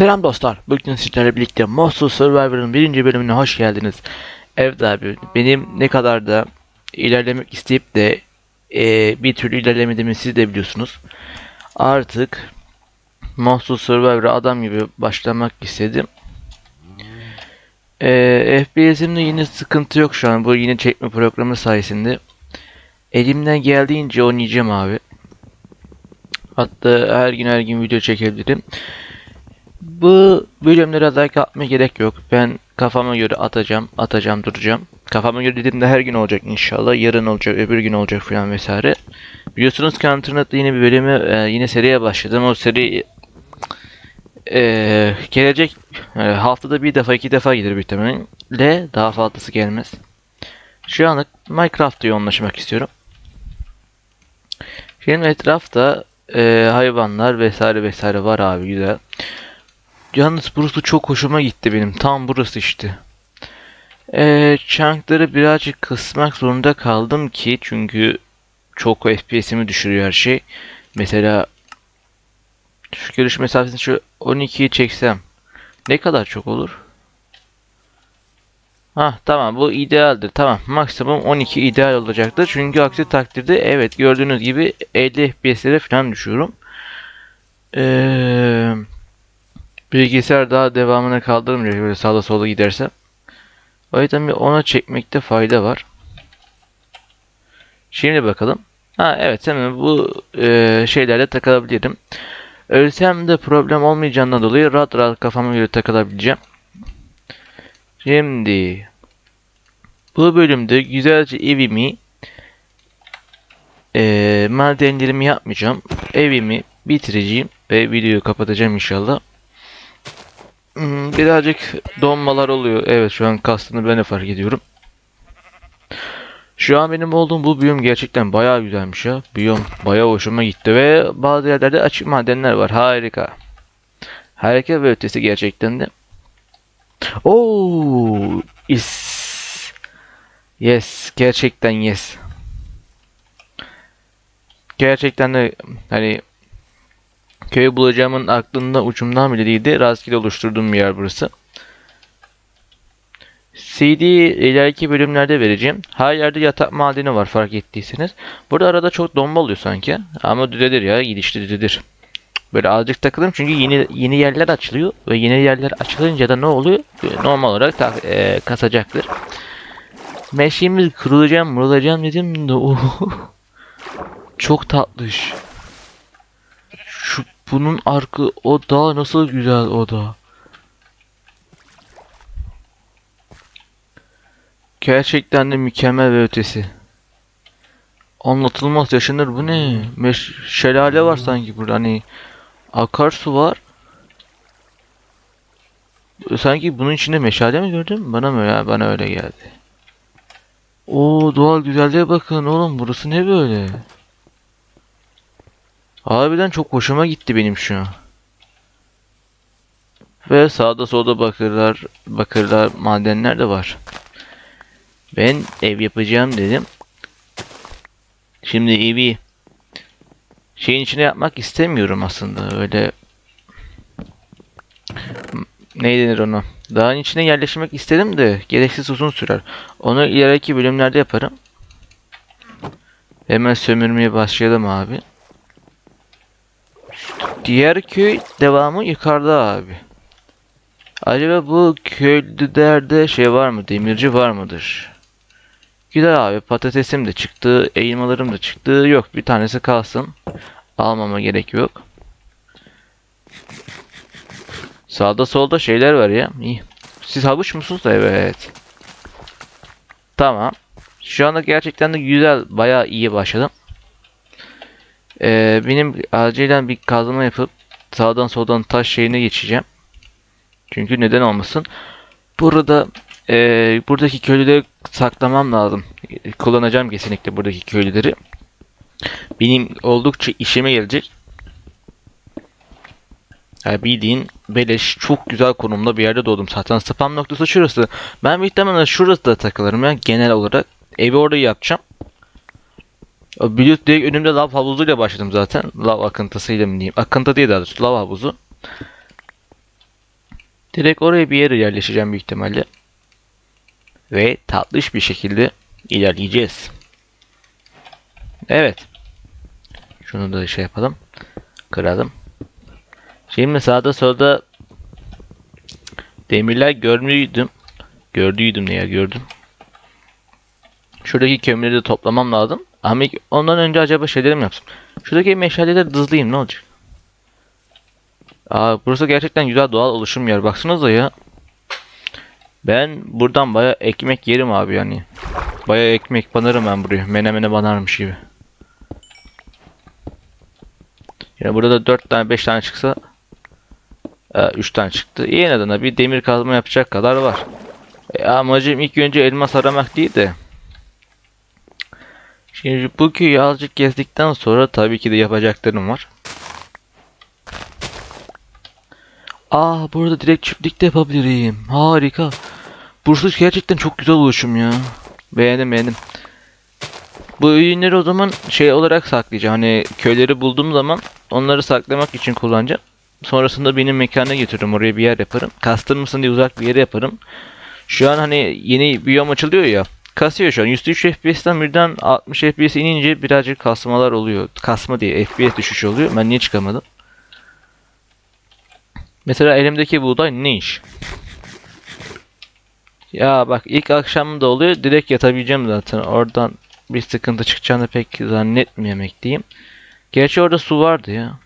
Selam dostlar. Bugün sizlerle birlikte Monster Survivor'ın birinci bölümüne hoş geldiniz. Evet abi benim ne kadar da ilerlemek isteyip de eee, bir türlü ilerlemediğimi siz de biliyorsunuz. Artık Monster Survivor'a adam gibi başlamak istedim. Eee FPS'imde yine sıkıntı yok şu an. Bu yine çekme programı sayesinde. Elimden geldiğince oynayacağım abi. Hatta her gün her gün video çekebilirim. Bu bölümlere like atmaya gerek yok. Ben kafama göre atacağım, atacağım, duracağım. Kafama göre dediğimde her gün olacak inşallah. Yarın olacak, öbür gün olacak falan vesaire. Biliyorsunuz ki internette yeni bir bölümü, yine seriye başladım. O seri e, gelecek e, haftada bir defa, iki defa gelir büyük ihtimalle. Daha fazlası gelmez. Şu anlık Minecraft'ta yoğunlaşmak istiyorum. Şimdi etrafta e, hayvanlar vesaire vesaire var abi güzel. Yalnız burası çok hoşuma gitti benim. Tam burası işte. Ee, chunkları birazcık kısmak zorunda kaldım ki çünkü çok FPS'imi düşürüyor her şey. Mesela şu görüş mesafesini şu 12'ye çeksem ne kadar çok olur? Ha tamam bu idealdir. Tamam maksimum 12 ideal olacaktır. Çünkü aksi takdirde evet gördüğünüz gibi 50 FPS'lere falan düşüyorum. Eee Bilgisayar daha devamını kaldırmayacak böyle sağda solda giderse. O yüzden bir ona çekmekte fayda var. Şimdi bakalım. Ha evet hemen bu e, şeylerle takılabilirim. Ölsem de problem olmayacağından dolayı rahat rahat kafama göre takılabileceğim. Şimdi bu bölümde güzelce evimi e, madenlerimi yapmayacağım. Evimi bitireceğim ve videoyu kapatacağım inşallah. Birazcık donmalar oluyor. Evet şu an kastını ben de fark ediyorum. Şu an benim olduğum bu biyom gerçekten bayağı güzelmiş ya. Biyom bayağı hoşuma gitti ve bazı yerlerde açık madenler var. Harika. Harika ve ötesi gerçekten de. Oo, is. Yes, gerçekten yes. Gerçekten de hani Köyü bulacağımın aklında ucumdan bile değildi. Rastgele oluşturduğum bir yer burası. CD ileriki bölümlerde vereceğim. Her yerde yatak madeni var fark ettiyseniz. Burada arada çok donma oluyor sanki. Ama düzelir ya gidişli düzelir. Böyle azıcık takılırım çünkü yeni yeni yerler açılıyor ve yeni yerler açılınca da ne oluyor? Normal olarak ta, e, kasacaktır. Meşimiz kırılacağım, mırılacağım dedim de oh, çok tatlış. Bunun arkı o da nasıl güzel o da. Gerçekten de mükemmel ve ötesi. Anlatılmaz yaşanır bu ne? Meş şelale var sanki burada hani akarsu var. Sanki bunun içinde meşale mi gördüm? Bana mı ya? Bana öyle geldi. Oo doğal güzelliğe bakın oğlum burası ne böyle? Harbiden çok hoşuma gitti benim şu an. Ve sağda solda bakırlar, bakırlar, madenler de var. Ben ev yapacağım dedim. Şimdi evi şeyin içine yapmak istemiyorum aslında. Öyle ne denir ona? Dağın içine yerleşmek istedim de gereksiz uzun sürer. Onu ileriki bölümlerde yaparım. Hemen sömürmeye başlayalım abi. Diğer köy devamı yukarıda abi. Acaba bu köylerde şey var mı? Demirci var mıdır? Güzel abi patatesim de çıktı, elmalarım da çıktı. Yok bir tanesi kalsın. Almama gerek yok. Sağda solda şeyler var ya. İyi. Siz havuç musunuz? Evet. Tamam. Şu anda gerçekten de güzel, bayağı iyi başladım. Ee, benim acilen bir kazma yapıp sağdan soldan taş şeyine geçeceğim. Çünkü neden olmasın. Burada e, buradaki köylüleri saklamam lazım. Kullanacağım kesinlikle buradaki köylüleri. Benim oldukça işime gelecek. Yani bildiğin beleş çok güzel konumda bir yerde doğdum. Zaten spam noktası şurası. Ben ihtimalle şurası da takılırım ya genel olarak. Evi orada yapacağım. Biliyorsun direkt önümde lav havuzuyla başladım zaten. Lav akıntısıyla mı diyeyim. Akıntı değil daha doğrusu lav havuzu. Direkt oraya bir yere yerleşeceğim büyük ihtimalle. Ve tatlış bir şekilde ilerleyeceğiz. Evet. Şunu da şey yapalım. Kıralım. Şimdi sağda solda demirler görmüydüm. Gördüydüm ne ya gördüm. Şuradaki kömürleri de toplamam lazım. Ama ondan önce acaba şeyleri mi yapsam? Şuradaki meşaleleri dızlayayım ne olacak? Aa burası gerçekten güzel doğal oluşum yer. Baksanıza ya. Ben buradan baya ekmek yerim abi yani. Baya ekmek banarım ben buraya. Menemene banarmış gibi. Yani burada da 4 tane 5 tane çıksa 3 tane çıktı. İyi en bir demir kazma yapacak kadar var. E, amacım ilk önce elmas aramak değil de. Şimdi bu köyü azıcık gezdikten sonra tabii ki de yapacaklarım var. Aa burada direkt çiftlik de yapabilirim. Harika. Bursa gerçekten çok güzel oluşum ya. Beğendim beğendim. Bu ürünleri o zaman şey olarak saklayacağım. Hani köyleri bulduğum zaman onları saklamak için kullanacağım. Sonrasında benim mekana getiririm. Oraya bir yer yaparım. Kastır mısın diye uzak bir yere yaparım. Şu an hani yeni biyom açılıyor ya. Kasıyor şu an. 103 FPS'ten birden 60 FPS inince birazcık kasmalar oluyor. Kasma diye FPS düşüşü oluyor. Ben niye çıkamadım? Mesela elimdeki buğday ne iş? Ya bak ilk akşam da oluyor. Direkt yatabileceğim zaten. Oradan bir sıkıntı çıkacağını pek zannetmemek diyeyim. Gerçi orada su vardı ya.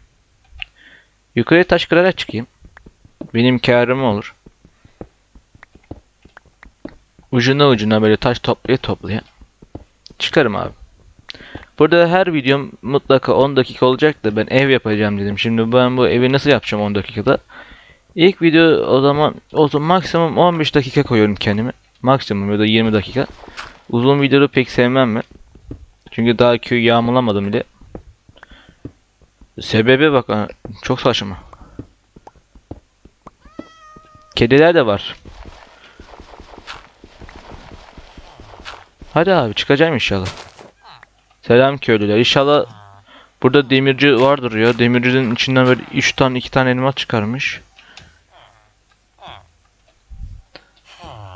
Yukarıya taş kırarak çıkayım. Benim karım olur. Ucuna ucuna böyle taş toplaya toplaya. Çıkarım abi. Burada her videom mutlaka 10 dakika olacak da ben ev yapacağım dedim. Şimdi ben bu evi nasıl yapacağım 10 dakikada? İlk video o zaman o zaman maksimum 15 dakika koyuyorum kendime. Maksimum ya da 20 dakika. Uzun videoları pek sevmem ben. Çünkü daha köyü yağmalamadım bile. Sebebi bak çok saçma. Kediler de var. Hadi abi çıkacağım inşallah. Selam köylüler. İnşallah burada demirci vardır ya. Demircinin içinden böyle 3 tane 2 tane elma çıkarmış.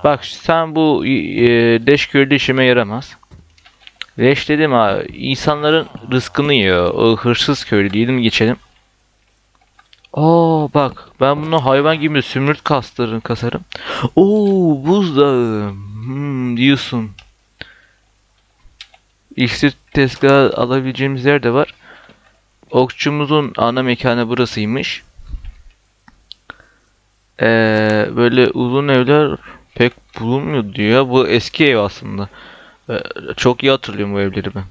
Bak sen bu e, leş köylü işime yaramaz. Leş dedim ha insanların rızkını yiyor. O hırsız köylü diyelim geçelim. Oo bak ben bunu hayvan gibi sümrüt kastırın kasarım. Oo buzdağı. Hmm, diyorsun. İksir tezgahı alabileceğimiz yer de var. Okçumuzun ana mekanı burasıymış. Ee, böyle uzun evler pek bulunmuyor diyor. Bu eski ev aslında. Ee, çok iyi hatırlıyorum bu evleri ben.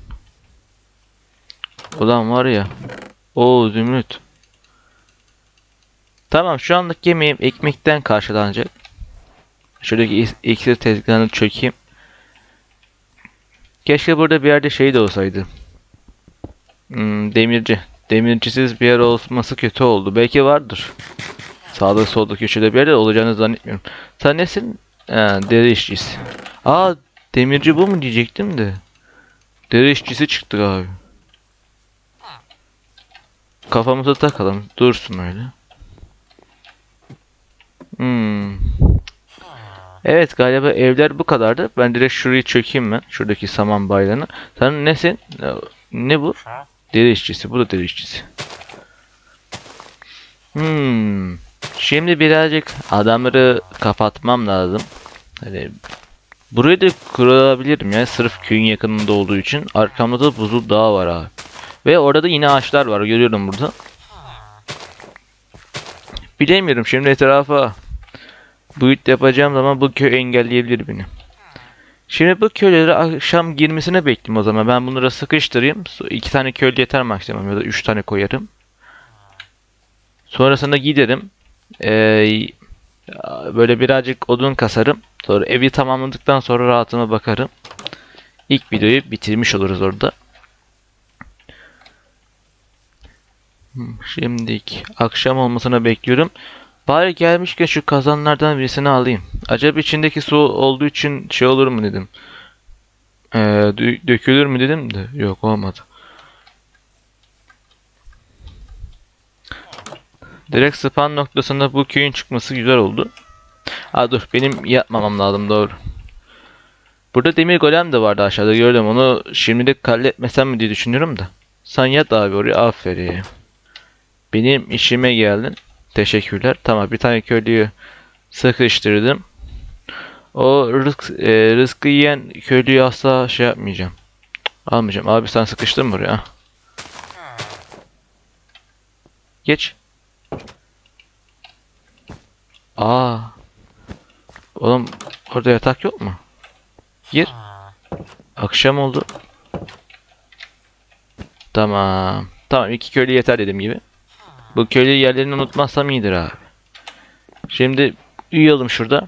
Ulan var ya. O Zümrüt. Tamam şu anlık yemeğim ekmekten karşılanacak. Şuradaki iksir tezgahını çökeyim. Keşke burada bir yerde şey de olsaydı. Hmm, demirci. Demircisiz bir yer olması kötü oldu. Belki vardır. Sağda solda köşede bir yerde olacağını zannetmiyorum. Sen nesin? Ha, deri işçisi. Aa demirci bu mu diyecektim de. Deri işçisi çıktı abi. Kafamıza takalım. Dursun öyle. Hmm. Evet galiba evler bu kadardı. Ben direkt şurayı çökeyim ben. Şuradaki saman bayrağını. Sen nesin? Ne bu? Deri işçisi. Bu da deri işçisi. Hmm. Şimdi birazcık adamları kapatmam lazım. Hani burayı da kurabilirim ya sırf köyün yakınında olduğu için. Arkamda da buzul dağ var abi. Ve orada da yine ağaçlar var. Görüyorum burada. Bilemiyorum şimdi etrafa build yapacağım zaman bu köy engelleyebilir beni. Şimdi bu köyleri akşam girmesine bekleyeyim o zaman. Ben bunları sıkıştırayım. İki tane köylü yeter maksimum ya da üç tane koyarım. Sonrasında giderim. Ee, böyle birazcık odun kasarım. Sonra evi tamamladıktan sonra rahatıma bakarım. İlk videoyu bitirmiş oluruz orada. Şimdilik akşam olmasını bekliyorum. Bari gelmişken şu kazanlardan birisini alayım. Acaba içindeki su olduğu için şey olur mu dedim. Ee, dö- dökülür mü dedim de yok olmadı. Direkt spawn noktasında bu köyün çıkması güzel oldu. Aa dur benim yapmamam lazım doğru. Burada demir golem de vardı aşağıda gördüm onu şimdilik halletmesem mi diye düşünüyorum da. Sen yat abi oraya aferin. Benim işime geldin. Teşekkürler. Tamam bir tane köylüyü sıkıştırdım. O rızk, e, rızkı yiyen köylüyü asla şey yapmayacağım. Almayacağım. Abi sen sıkıştın buraya? Geç. Aa. Oğlum orada yatak yok mu? Gir. Akşam oldu. Tamam. Tamam iki köylü yeter dediğim gibi. Bu köylü yerlerini unutmazsam iyidir abi. Şimdi uyuyalım şurada.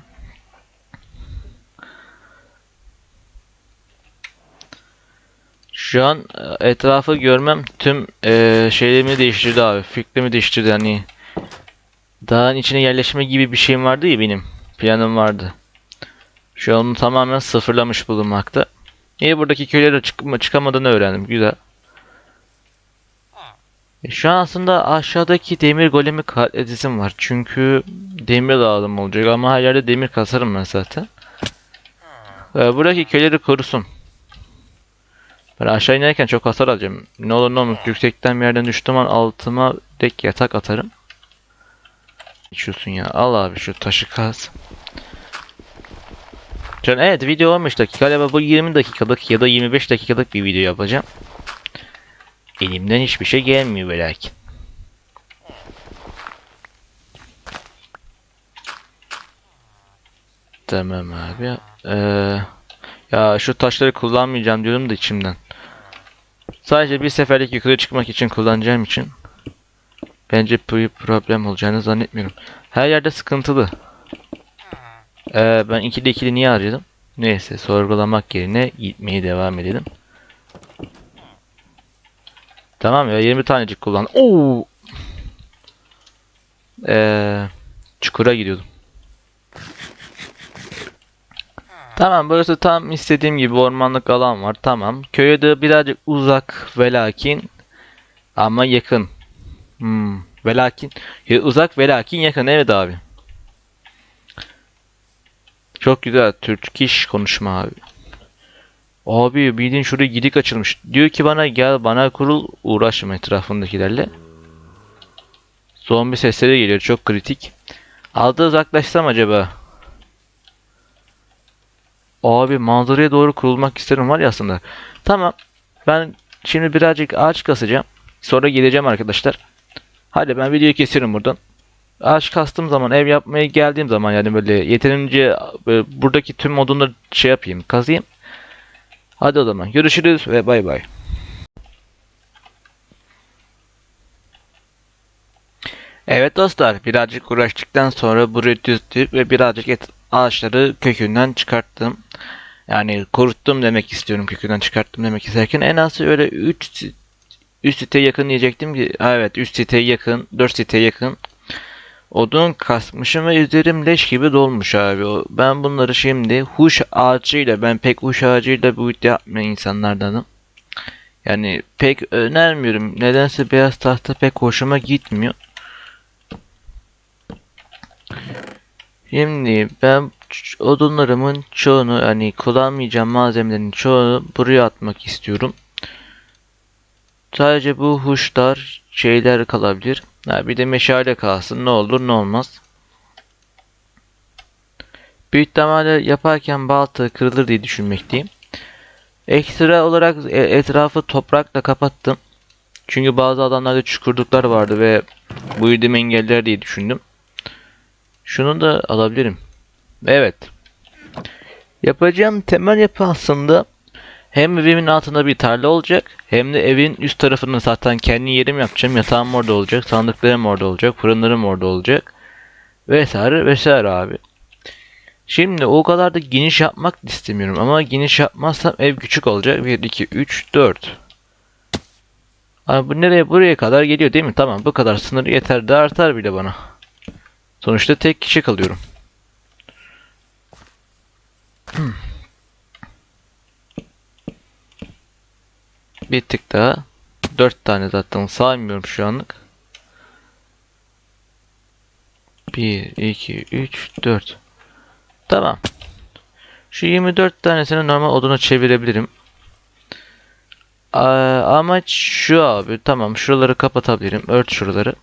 Şu an e, etrafı görmem tüm e, şeylerimi değiştirdi abi. Fikrimi değiştirdi hani. Dağın içine yerleşme gibi bir şeyim vardı ya benim. Planım vardı. Şu an onu tamamen sıfırlamış bulunmakta. İyi buradaki köylere çıkma, çıkamadığını öğrendim. Güzel. E, Şu an aslında aşağıdaki demir golemi katledesim var. Çünkü demir lazım olacak ama her yerde demir kasarım ben zaten. E, buradaki köyleri korusun. Ben aşağı inerken çok hasar alacağım. Ne olur ne olmaz yüksekten bir yerden düştüğüm an altıma direkt yatak atarım. İçiyorsun ya. Al abi şu taşı kaz. Can evet video 15 dakika galiba bu 20 dakikalık ya da 25 dakikalık bir video yapacağım. Elimden hiçbir şey gelmiyor ve lakin. Tamam abi. Ee, ya şu taşları kullanmayacağım diyorum da içimden. Sadece bir seferlik yukarı çıkmak için kullanacağım için bence bu problem olacağını zannetmiyorum. Her yerde sıkıntılı. Ee, ben ikili ikili niye harcadım? Neyse sorgulamak yerine gitmeye devam edelim. Tamam ya 20 tanecik kullan. Oo. Ee, çukura gidiyordum. Tamam burası tam istediğim gibi ormanlık alan var. Tamam. Köye de birazcık uzak ve lakin ama yakın. Hmm. Ve lakin uzak ve lakin yakın evet abi. Çok güzel Türk iş konuşma abi. Abi bildiğin şuraya gidik açılmış. Diyor ki bana gel bana kurul uğraşma etrafındakilerle. Zombi sesleri geliyor çok kritik. Aldı uzaklaşsam acaba? Abi manzaraya doğru kurulmak isterim var ya aslında. Tamam. Ben şimdi birazcık ağaç kasacağım. Sonra geleceğim arkadaşlar. Hadi ben videoyu kesiyorum buradan. Ağaç kastığım zaman ev yapmaya geldiğim zaman yani böyle yeterince böyle buradaki tüm odunları şey yapayım kazıyım. Hadi o zaman görüşürüz ve bay bay. Evet dostlar birazcık uğraştıktan sonra burayı düzdük ve birazcık et, ağaçları kökünden çıkarttım. Yani kuruttum demek istiyorum kökünden çıkarttım demek isterken en az öyle 3 3 site yakın diyecektim ki evet 3 site yakın 4 site yakın odun kasmışım ve üzerim leş gibi dolmuş abi. Ben bunları şimdi huş ağacıyla ben pek huş ağacıyla bu video yapmayan insanlardanım. Yani pek önermiyorum. Nedense beyaz tahta pek hoşuma gitmiyor. Şimdi ben odunlarımın çoğunu hani kullanmayacağım malzemelerin çoğunu buraya atmak istiyorum. Sadece bu huşlar şeyler kalabilir. Ha, bir de meşale kalsın ne olur ne olmaz. Büyük ihtimalle yaparken balta kırılır diye düşünmekteyim. Ekstra olarak e- etrafı toprakla kapattım. Çünkü bazı alanlarda çukurluklar vardı ve bu yürüdüğümü engeller diye düşündüm. Şunu da alabilirim. Evet. Yapacağım temel yapı aslında hem evimin altında bir tarla olacak hem de evin üst tarafını zaten kendi yerim yapacağım. Yatağım orada olacak, sandıklarım orada olacak, fırınlarım orada olacak. Vesaire vesaire abi. Şimdi o kadar da geniş yapmak istemiyorum ama geniş yapmazsam ev küçük olacak. 1, 2, 3, 4. Abi bu nereye buraya kadar geliyor değil mi? Tamam bu kadar sınır yeter de artar bile bana. Sonuçta tek kişi kalıyorum. Hmm. Bir tık daha. Dört tane zaten saymıyorum şu anlık. 1, 2, 3, 4. Tamam. Şu 24 tanesini normal oduna çevirebilirim. Amaç şu abi. Tamam şuraları kapatabilirim. Ört şuraları.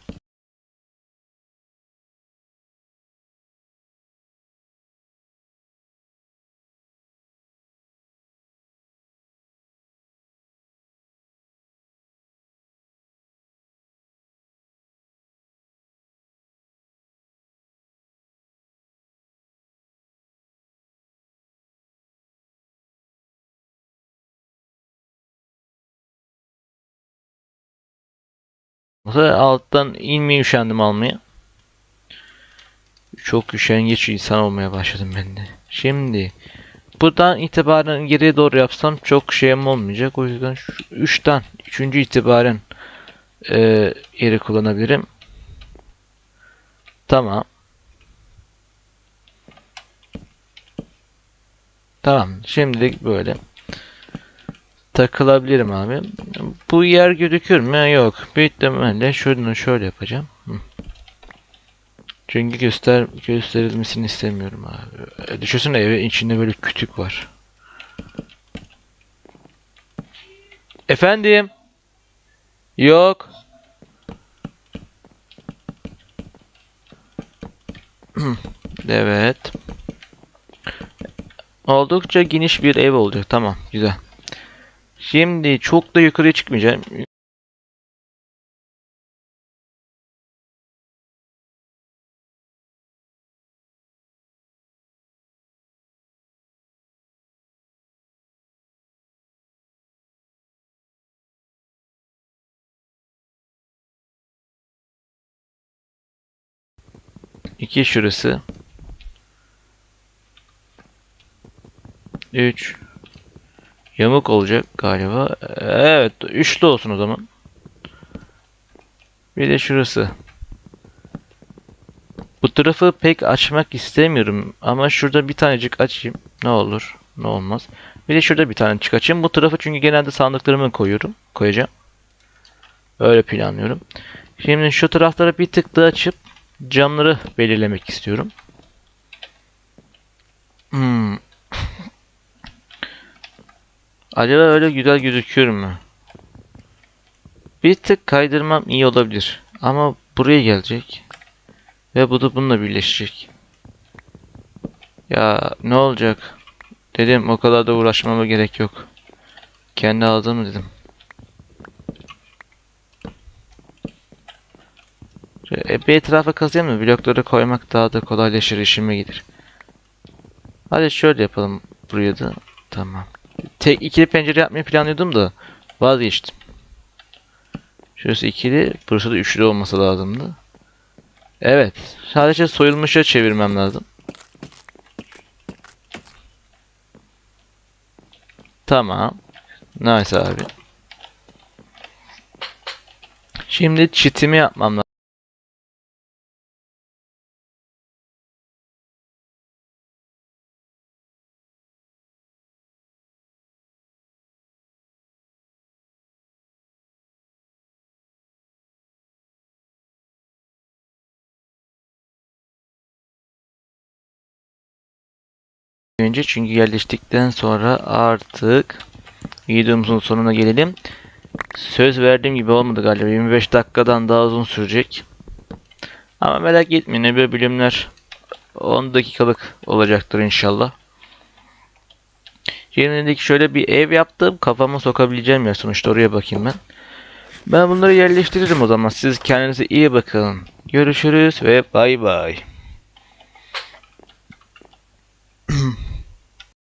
Sefer alttan inmeye üşendim almaya. Çok üşengeç insan olmaya başladım ben de. Şimdi buradan itibaren geriye doğru yapsam çok şeyim olmayacak. O yüzden şu 3'ten 3. itibaren e, yeri kullanabilirim. Tamam. Tamam. Şimdilik böyle takılabilirim abi. Bu yer gözüküyor mu? Yok. Büyük ihtimalle şunu şöyle yapacağım. Çünkü göster gösterilmesini istemiyorum abi. E, Düşünsene evin içinde böyle kütük var. Efendim? Yok. evet. Oldukça geniş bir ev olacak. Tamam, güzel. Şimdi çok da yukarıya çıkmayacağım. İki şurası. Üç. Yamuk olacak galiba. Evet, üçlü olsun o zaman. Bir de şurası. Bu tarafı pek açmak istemiyorum ama şurada bir tanecik açayım. Ne olur, ne olmaz. Bir de şurada bir tanecik açayım. Bu tarafı çünkü genelde sandıklarımı koyuyorum, koyacağım. Öyle planlıyorum. Şimdi şu taraflara bir tık daha açıp camları belirlemek istiyorum. Hmm. Acaba öyle güzel gözüküyor mu? Bir tık kaydırmam iyi olabilir. Ama buraya gelecek. Ve bu da bununla birleşecek. Ya ne olacak? Dedim o kadar da uğraşmama gerek yok. Kendi aldım dedim. Şöyle bir etrafa kazıyım mı? Blokları koymak daha da kolaylaşır işime gelir. Hadi şöyle yapalım buraya da. Tamam. Tek ikili pencere yapmayı planlıyordum da vazgeçtim. Şurası ikili, burası da üçlü olması lazımdı. Evet, sadece soyulmuşa çevirmem lazım. Tamam. Nice abi. Şimdi çitimi yapmam lazım. önce çünkü yerleştikten sonra artık videomuzun sonuna gelelim. Söz verdiğim gibi olmadı galiba. 25 dakikadan daha uzun sürecek. Ama merak etmeyin öbür bölümler 10 dakikalık olacaktır inşallah. Yerimdeki şöyle bir ev yaptım. Kafama sokabileceğim ya sonuçta oraya bakayım ben. Ben bunları yerleştiririm o zaman. Siz kendinize iyi bakın. Görüşürüz ve bay bay.